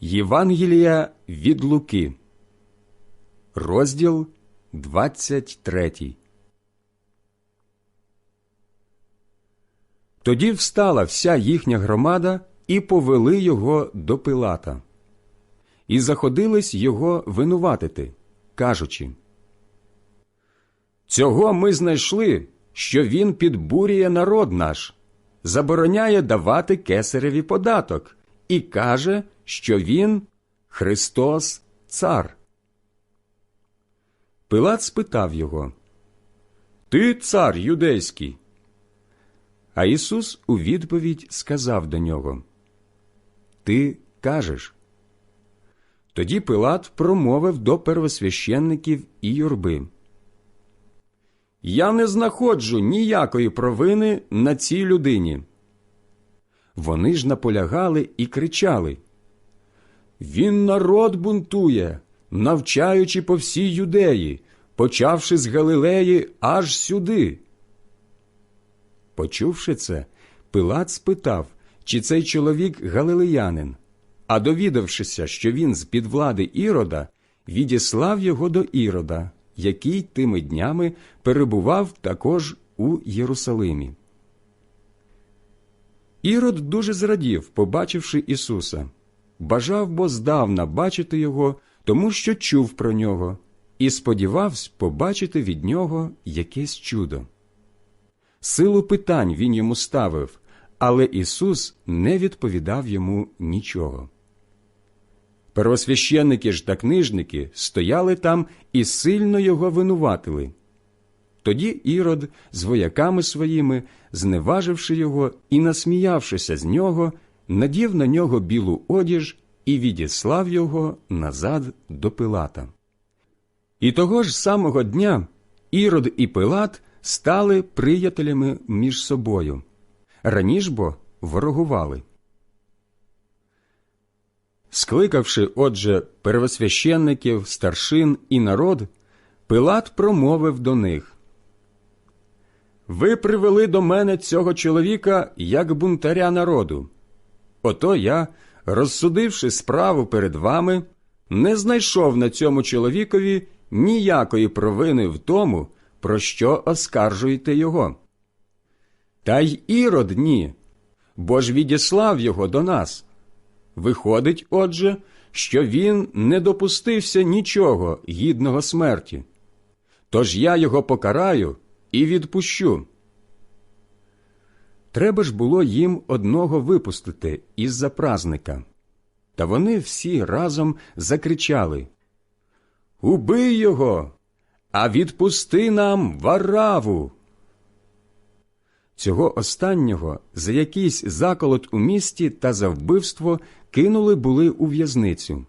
Євангелія від Луки, розділ 23. Тоді встала вся їхня громада і повели його до Пилата. І заходились його винуватити, кажучи Цього ми знайшли, що він підбурює народ наш, забороняє давати кесареві податок і каже, що він Христос Цар. Пилат спитав його Ти цар юдейський? А Ісус у відповідь сказав до нього Ти кажеш. Тоді Пилат промовив до первосвященників і юрби. Я не знаходжу ніякої провини на цій людині. Вони ж наполягали і кричали Він народ бунтує, навчаючи по всій юдеї, почавши з Галилеї аж сюди. Почувши це, Пилат спитав, чи цей чоловік галилеянин, а довідавшися, що він з під влади Ірода, відіслав його до Ірода, який тими днями перебував також у Єрусалимі. Ірод дуже зрадів, побачивши Ісуса, бажав бо здавна бачити його, тому що чув про нього, і сподівався побачити від нього якесь чудо. Силу питань він йому ставив, але Ісус не відповідав йому нічого. Первосвященники ж та книжники стояли там і сильно його винуватили. Тоді Ірод з вояками своїми, зневаживши його і насміявшися з нього, надів на нього білу одіж і відіслав його назад до Пилата. І того ж самого дня Ірод і Пилат стали приятелями між собою. Раніш бо ворогували. Скликавши, отже, первосвященників, старшин і народ, Пилат промовив до них Ви привели до мене цього чоловіка як бунтаря народу. Ото я, розсудивши справу перед вами, не знайшов на цьому чоловікові ніякої провини в тому, про що оскаржуєте його. Та й ірод ні, бо ж відіслав його до нас. Виходить, отже, що він не допустився нічого гідного смерті. Тож я його покараю і відпущу. Треба ж було їм одного випустити із-за празника. Та вони всі разом закричали Убий його, а відпусти нам вараву. Цього останнього за якийсь заколот у місті та за вбивство кинули були у в'язницю.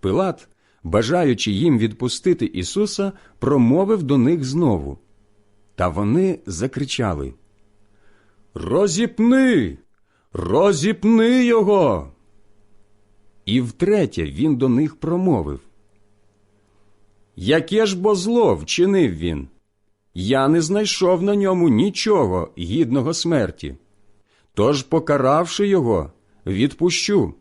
Пилат, бажаючи їм відпустити Ісуса, промовив до них знову. Та вони закричали Розіпни, розіпни його. І втретє він до них промовив Яке ж бо зло вчинив він? Я не знайшов на ньому нічого гідного смерті. Тож, покаравши його, відпущу.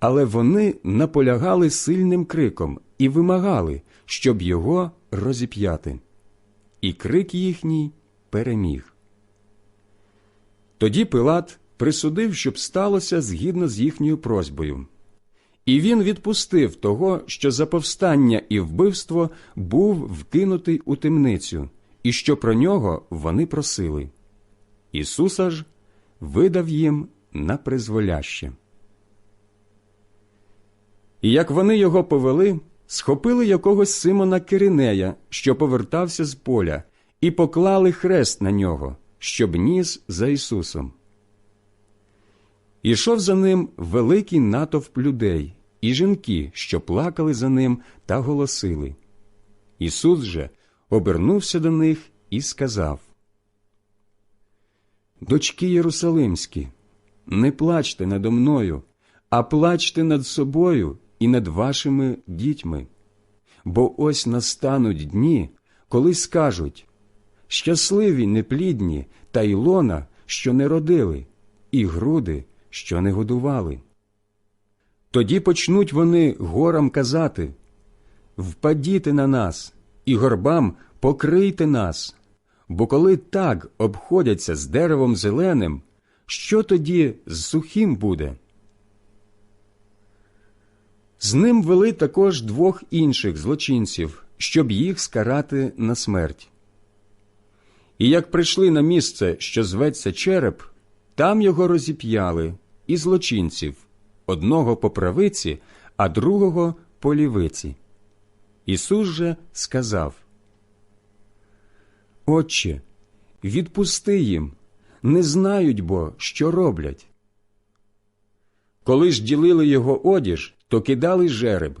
Але вони наполягали сильним криком і вимагали, щоб його розіп'яти. І крик їхній переміг. Тоді Пилат присудив, щоб сталося згідно з їхньою просьбою. І він відпустив того, що за повстання і вбивство був вкинутий у темницю, і що про нього вони просили. Ісуса ж видав їм на призволяще. І як вони його повели, схопили якогось Симона Киринея, що повертався з поля, і поклали хрест на нього, щоб ніс за Ісусом. Ішов за ним великий натовп людей і жінки, що плакали за ним та голосили. Ісус же обернувся до них і сказав Дочки Єрусалимські, не плачте надо мною, а плачте над собою і над вашими дітьми. Бо ось настануть дні, коли скажуть щасливі неплідні та ілона, що не родили, і груди, що не годували. Тоді почнуть вони горам казати Впадіте на нас, і горбам покрийте нас, бо коли так обходяться з деревом зеленим, що тоді з сухим буде? З ним вели також двох інших злочинців, щоб їх скарати на смерть. І як прийшли на місце, що зветься череп, там його розіп'яли і злочинців одного по правиці, а другого по лівиці. Ісус же сказав Отче, відпусти їм, не знають бо, що роблять. Коли ж ділили його одіж, то кидали жереб.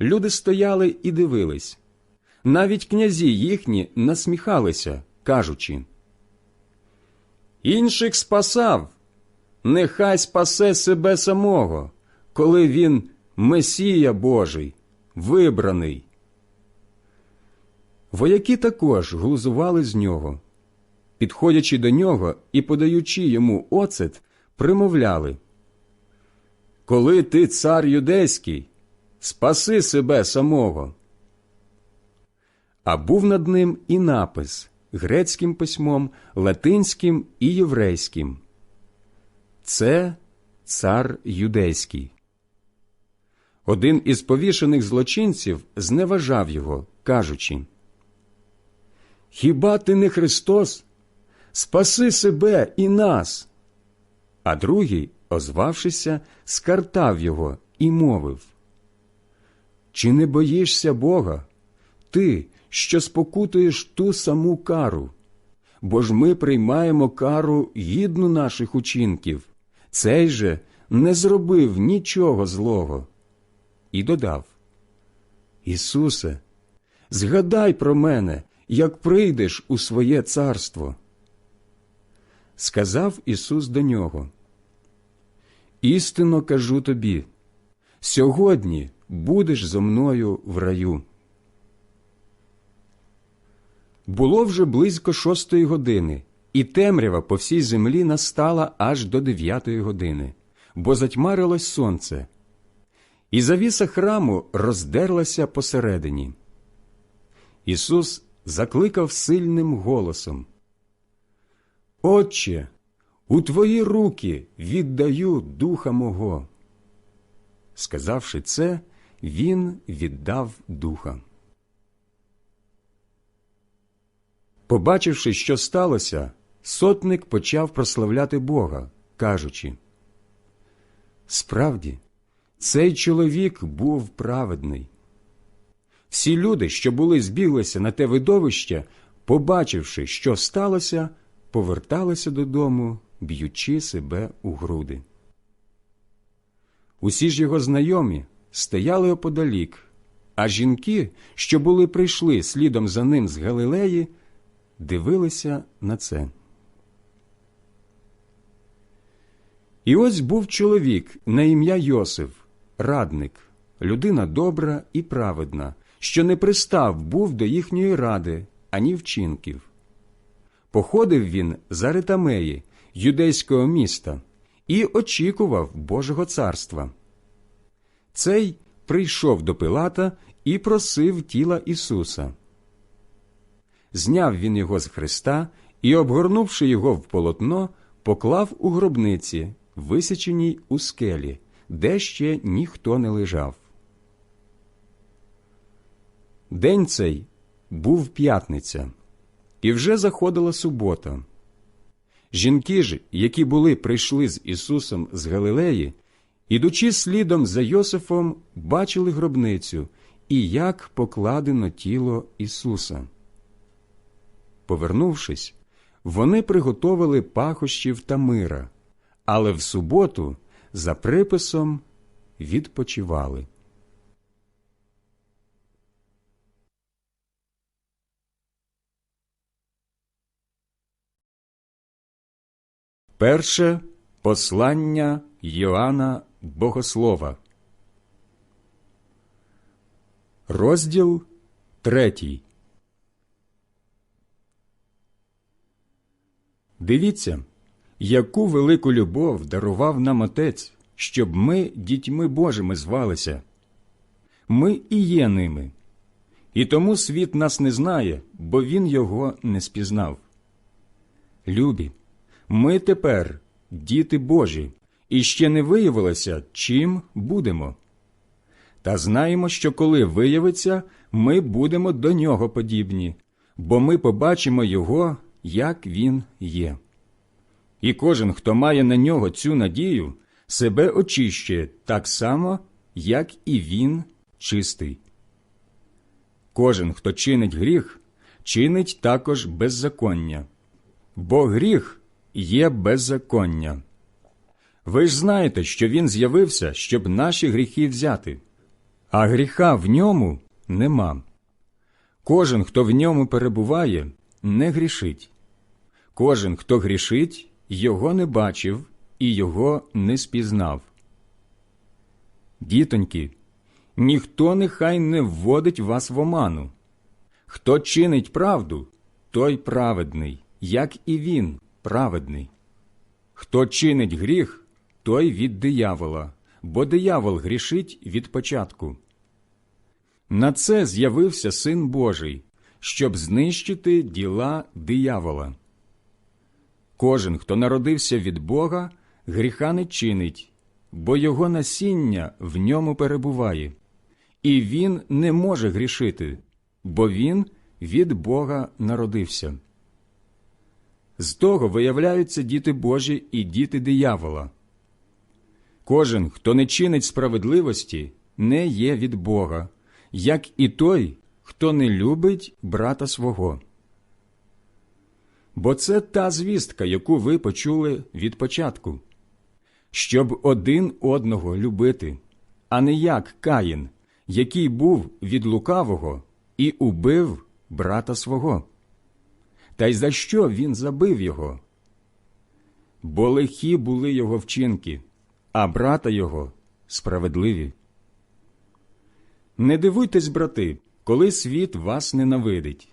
Люди стояли і дивились. Навіть князі їхні насміхалися, кажучи Інших спасав, нехай спасе себе самого, коли він Месія Божий, вибраний. Вояки також глузували з нього. Підходячи до нього і подаючи йому оцет, примовляли Коли ти цар юдейський, спаси себе самого. А був над ним і напис грецьким письмом, латинським і єврейським. Це цар юдейський. Один із повішених злочинців зневажав його, кажучи Хіба ти не Христос? Спаси себе і нас. А другий, озвавшися, скартав його і мовив Чи не боїшся Бога? Ти, що спокутуєш ту саму кару? Бо ж ми приймаємо кару гідну наших учинків. Цей же не зробив нічого злого. І додав Ісусе, згадай про мене, як прийдеш у своє царство. Сказав Ісус до нього Істинно кажу тобі, сьогодні будеш зо мною в раю. Було вже близько шостої години, і темрява по всій землі настала аж до дев'ятої години, бо затьмарилось сонце, і завіса храму роздерлася посередині. Ісус закликав сильним голосом Отче, у твої руки віддаю духа мого. Сказавши це, він віддав духа. Побачивши, що сталося, сотник почав прославляти Бога, кажучи Справді, цей чоловік був праведний. Всі люди, що були збіглися на те видовище, побачивши, що сталося, поверталися додому, б'ючи себе у груди. Усі ж його знайомі стояли оподалік, а жінки, що були прийшли слідом за ним з Галилеї, дивилися на це. І ось був чоловік на ім'я Йосиф, радник, людина добра і праведна, що не пристав був до їхньої ради, ані вчинків. Походив він за Ритамеї, юдейського міста, і очікував Божого царства. Цей прийшов до Пилата і просив тіла Ісуса. Зняв він його з Христа і, обгорнувши його в полотно, поклав у гробниці, висіченій у скелі, де ще ніхто не лежав. День цей був п'ятниця, і вже заходила субота. Жінки ж, які були прийшли з Ісусом з Галилеї, ідучи слідом за Йосифом, бачили гробницю і як покладено тіло Ісуса. Повернувшись, вони приготовили пахощів та мира, але в суботу за приписом відпочивали. Перше послання Йоанна Богослова, розділ третій. Дивіться, яку велику любов дарував нам Отець, щоб ми дітьми Божими звалися. Ми і є ними. І тому світ нас не знає, бо він його не спізнав. Любі, ми тепер діти Божі, і ще не виявилося, чим будемо. Та знаємо, що коли виявиться, ми будемо до нього подібні, бо ми побачимо його, як він є. І кожен, хто має на нього цю надію, себе очищує так само, як і він чистий. Кожен, хто чинить гріх, чинить також беззаконня, бо гріх є беззаконня. Ви ж знаєте, що він з'явився, щоб наші гріхи взяти, а гріха в ньому нема. Кожен, хто в ньому перебуває, не грішить. Кожен, хто грішить, його не бачив і його не спізнав. Дітоньки, ніхто нехай не вводить вас в оману. Хто чинить правду, той праведний, як і він праведний. Хто чинить гріх, той від диявола, бо диявол грішить від початку. На це з'явився Син Божий, щоб знищити діла диявола. Кожен, хто народився від Бога, гріха не чинить, бо його насіння в ньому перебуває, і він не може грішити, бо він від Бога народився. З того виявляються діти Божі і діти диявола. Кожен, хто не чинить справедливості, не є від Бога, як і той, хто не любить брата свого. Бо це та звістка, яку ви почули від початку, щоб один одного любити, а не як Каїн, який був від лукавого і убив брата свого. Та й за що він забив його? Бо лихі були його вчинки, а брата його справедливі. Не дивуйтесь, брати, коли світ вас ненавидить.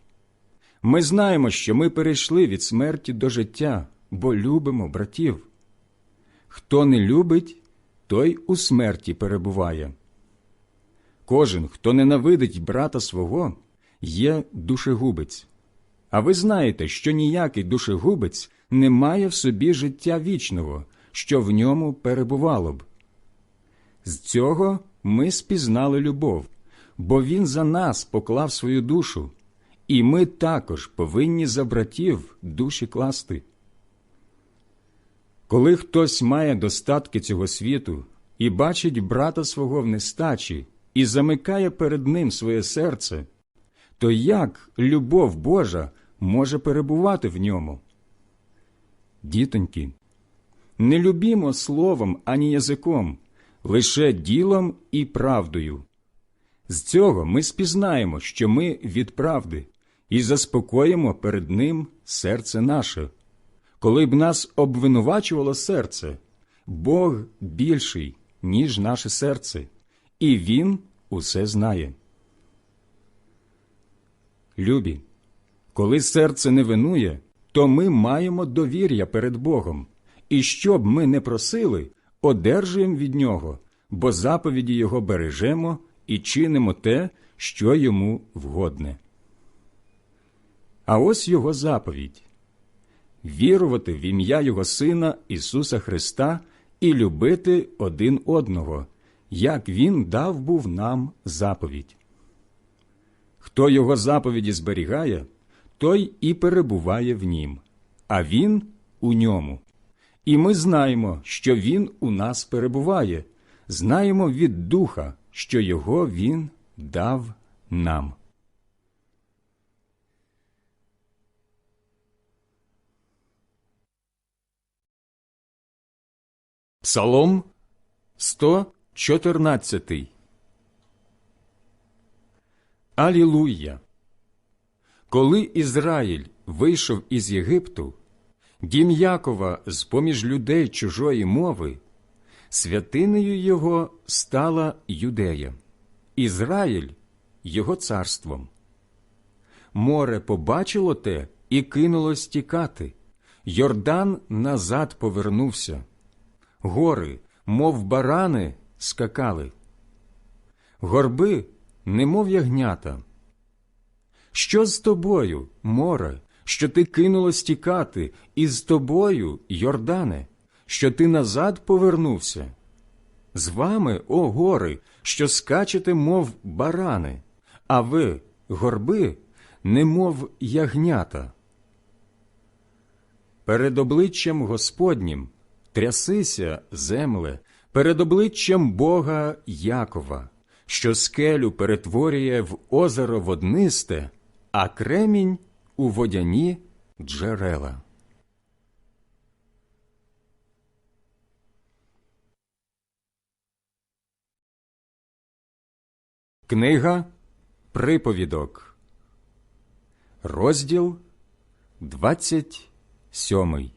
Ми знаємо, що ми перейшли від смерті до життя, бо любимо братів. Хто не любить, той у смерті перебуває. Кожен, хто ненавидить брата свого, є душегубець. А ви знаєте, що ніякий душегубець не має в собі життя вічного, що в ньому перебувало б. З цього ми спізнали любов, бо він за нас поклав свою душу, і ми також повинні за братів душі класти. Коли хтось має достатки цього світу і бачить брата свого в нестачі і замикає перед ним своє серце, то як любов Божа може перебувати в ньому? Дітоньки, не любімо словом ані язиком, лише ділом і правдою. З цього ми спізнаємо, що ми від правди, і заспокоїмо перед Ним серце наше. Коли б нас обвинувачувало серце, Бог більший, ніж наше серце, і Він усе знає. Любі, коли серце не винує, то ми маємо довір'я перед Богом, і що б ми не просили, одержуємо від Нього, бо заповіді Його бережемо і чинимо те, що йому вгодне. А ось його заповідь вірувати в ім'я Його Сина Ісуса Христа і любити один одного, як Він дав був нам заповідь. Хто його заповіді зберігає, той і перебуває в нім, а він у ньому. І ми знаємо, що він у нас перебуває, знаємо від Духа, що його він дав нам. Псалом 114 Алілуя! Коли Ізраїль вийшов із Єгипту, дім Якова з поміж людей чужої мови, святинею його стала Юдея, Ізраїль його царством. Море побачило те і кинулось тікати, Йордан назад повернувся, гори, мов барани, скакали, горби, немов ягнята. Що з тобою, море, що ти кинуло тікати, і з тобою, Йордане, що ти назад повернувся? З вами, о гори, що скачете, мов барани, а ви, горби, немов ягнята. Перед обличчям Господнім трясися, земле, перед обличчям Бога Якова, що скелю перетворює в озеро воднисте, а кремінь у водяні джерела. Книга Приповідок, розділ 27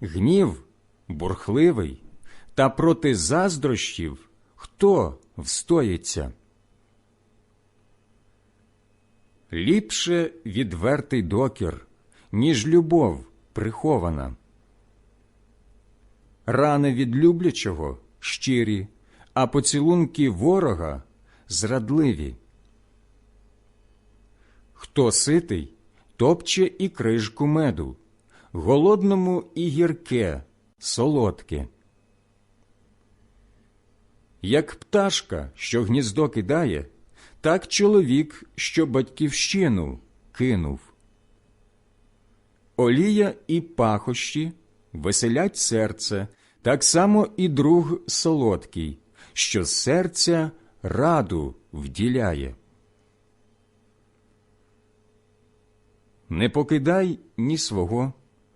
гнів бурхливий, та проти заздрощів хто встоїться? Ліпше відвертий докір, ніж любов прихована. Рани від люблячого щирі, а поцілунки ворога зрадливі. Хто ситий, топче і крижку меду, голодному і гірке, солодке. Як пташка, що гніздо кидає, так чоловік, що батьківщину кинув. Олія і пахощі веселять серце, так само і друг солодкий, що серця раду вділяє. Не покидай ні свого,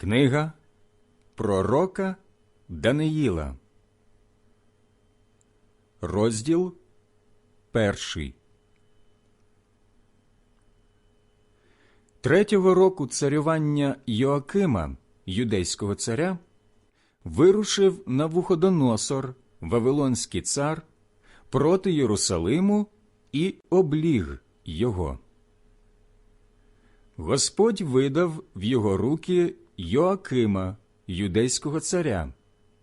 Книга Пророка Даниїла, розділ перший. Третього року царювання Йоакима, юдейського царя, вирушив Навуходоносор, Вавилонський цар, проти Єрусалиму і обліг його. Господь видав в його руки Йоакима, юдейського царя,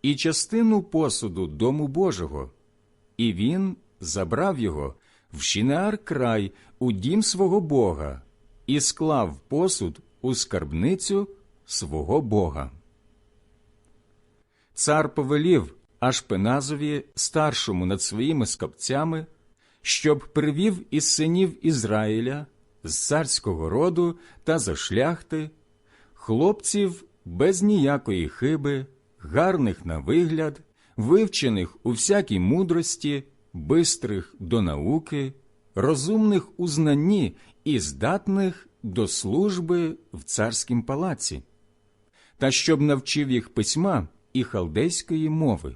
і частину посуду Дому Божого, і він забрав його в Шинеар край у дім свого Бога і склав посуд у скарбницю свого Бога. Цар повелів Ашпеназові, старшому над своїми скопцями, щоб привів із синів Ізраїля з царського роду та за шляхти, хлопців без ніякої хиби, гарних на вигляд, вивчених у всякій мудрості, бистрих до науки, розумних у знанні і здатних до служби в царськім палаці, та щоб навчив їх письма і халдейської мови.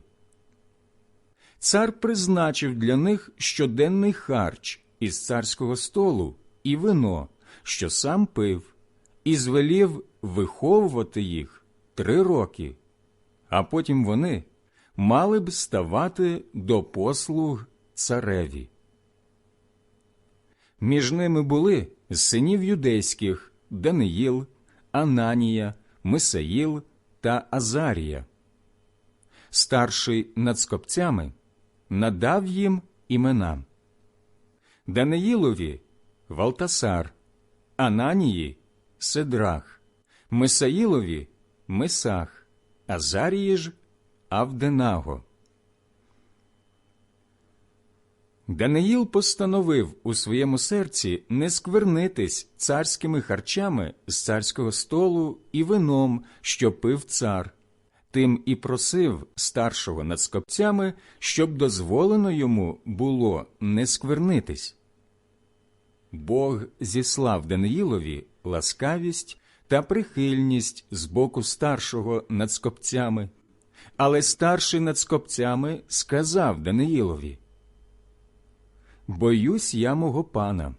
Цар призначив для них щоденний харч із царського столу і вино, що сам пив, і звелів виховувати їх три роки, а потім вони мали б ставати до послуг цареві. Між ними були синів юдейських Даниїл, Ананія, Мисаїл та Азарія. Старший над скопцями надав їм імена Даниїлові Валтасар, Ананії Седрах, Мисаїлові Месах, Азарії ж Авденаго. Даниїл постановив у своєму серці не сквернитись царськими харчами з царського столу і вином, що пив цар, тим і просив старшого над скопцями, щоб дозволено йому було не сквернитись. Бог зіслав Даниїлові ласкавість та прихильність з боку старшого над скопцями, але старший над скопцями сказав Даниїлові Боюсь я мого пана,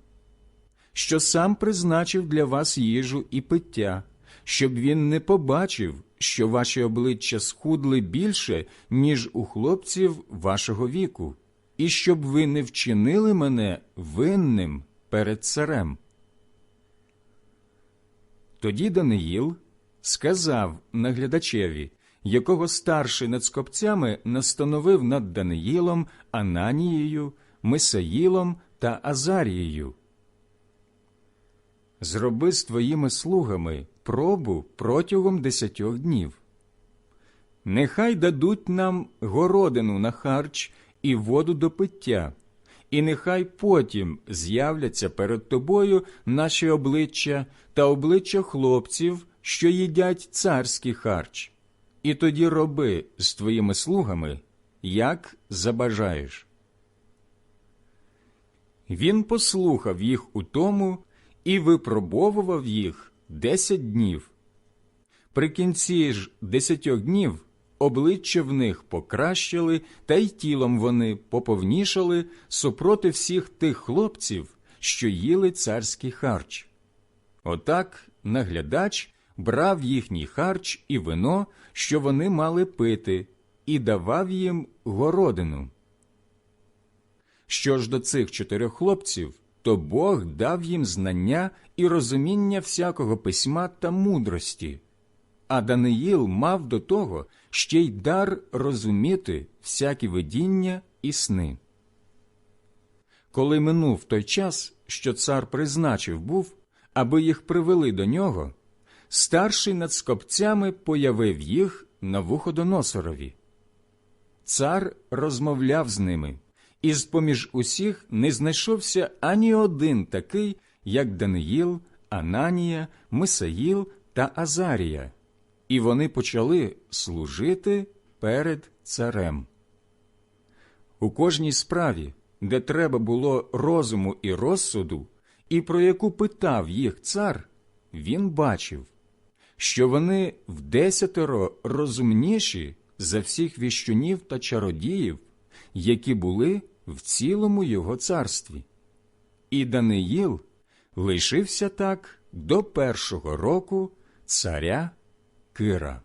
що сам призначив для вас їжу і пиття, щоб він не побачив, що ваші обличчя схудли більше, ніж у хлопців вашого віку, і щоб ви не вчинили мене винним перед царем. Тоді Даниїл сказав наглядачеві, якого старший над скопцями настановив над Даниїлом, Ананією, Мисаїлом та Азарією. Зроби з твоїми слугами пробу протягом десятьох днів. Нехай дадуть нам городину на харч і воду до пиття, і нехай потім з'являться перед тобою наші обличчя та обличчя хлопців, що їдять царський харч, і тоді роби з твоїми слугами, як забажаєш. Він послухав їх у тому і випробовував їх десять днів. При кінці ж десятьох днів обличчя в них покращили, та й тілом вони поповнішали супроти всіх тих хлопців, що їли царський харч. Отак наглядач брав їхній харч і вино, що вони мали пити, і давав їм городину. Що ж до цих чотирьох хлопців, то Бог дав їм знання і розуміння всякого письма та мудрості, а Даниїл мав до того ще й дар розуміти всякі видіння і сни. Коли минув той час, що цар призначив був, аби їх привели до нього, старший над скопцями появив їх на вуходоносорові. Цар розмовляв з ними, і з-поміж усіх не знайшовся ані один такий, як Даниїл, Ананія, Мисаїл та Азарія, і вони почали служити перед царем. У кожній справі, де треба було розуму і розсуду, і про яку питав їх цар, він бачив, що вони вдесятеро розумніші за всіх віщунів та чародіїв, які були в цілому його царстві. І Даниїл лишився так до першого року царя Кира.